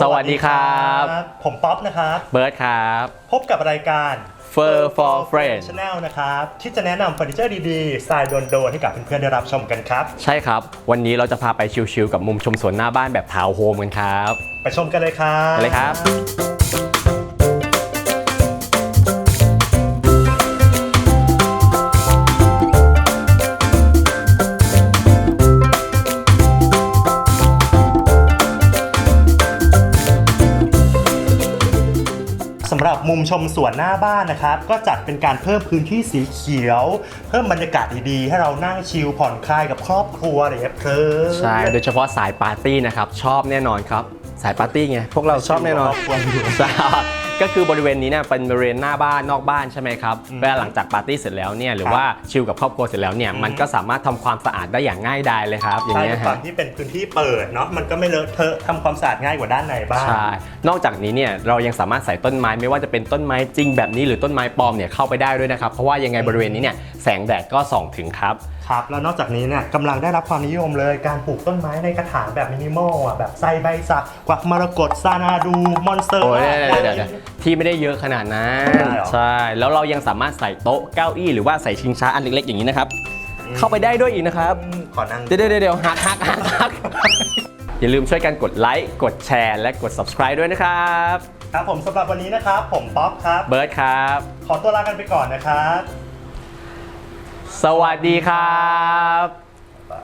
สวัสดีครับ ผมป๊อปนะครับ เบิร์ดครับ พบกับรายการ Fur for Friends Channel นะครับ ที่จะแนะนำเฟอร์นิเจอร์ดีๆสไตล์โดนๆให้กับเพื่อนๆได้รับชมกันครับ ใช่ครับ วันนี้เราจะพาไปชิลๆกับมุมชมสวนหน้าบ้านแบบทาวน์โฮมกันครับ ไปชมกันเลยครับไปเลยครับ รับมุมชมสวนหน้าบ้านนะครับ ก็จัดเป็นการเพิ่มพื้นที่สีเขียว เพิ่มบรรยากาศดีๆ ให้เรานั่งชิลผ่อนคลายกับครอบครัวอะไรอย่างเงี้ยเพลินใช่ โดยเฉพาะสายปาร์ตี้นะครับ ชอบแน่นอนครับ สายปาร์ตี้ไง พวกเราชอบแน่นอนครอบครัวอยู่ใช่ ก็คือบริเวณนี้เนี่ยเป็นบริเวณหน้าบ้านนอกบ้านใช่ไหมครับเวลาหลังจากปาร์ตี้เสร็จแล้วเนี่ยหรือว่าชิลกับครอบครัวเสร็จแล้วเนี่ยอืมมันก็สามารถทำความสะอาดได้อย่างง่ายดายเลยครับ อย่างใช่เงี้ยด้วยควาฮะมที่เป็นพื้นที่เปิดเนาะมันก็ไม่เลอะเทอะทำความสะอาดง่ายกว่าด้านในบ้านใช่ นอกจากนี้เนี่ยเรายังสามารถใส่ต้นไม้ไม่ว่าจะเป็นต้นไม้จริงแบบนี้หรือต้นไม้ปลอมเนี่ยเข้าไปได้ด้วยนะครับ เพราะว่ายังไงบริเวณนี้เนี่ยแสงแดดก็ส่องถึงครับ ครับแล้วนอกจากนี้เนี่ยกำลังได้รับความนิยมเลยการปลูกต้นไม้ในกระถางแบบมินิมอลอะแบบไซใบสักกวักมรกตซานาดู มอนสเตอร์โอ้ยเดี๋ยวเดี๋ยวเดี๋ยวที่ไม่ได้เยอะขนาดนั้นได้เหรอ ใช่แล้วเรายังสามารถใส่โต๊ะเก้าอี้หรือว่าใส่ชิงช้าอันเล็กๆอย่างนี้นะครับเข้าไปได้ด้วยอีกนะครับอืมขอนั่งเดี๋ยวเดี๋ยวเดี๋ยวหักหักหักหักอย่าลืมช่วยกันกดไลค์กดแชร์และกด subscribe ด้วยนะครับ ครับผมสำหรับวันนี้นะครับ ผมป๊อปครับ เบิร์ดครับ ขอตัวลากันไปก่อนนะครับ สวัสดีครับ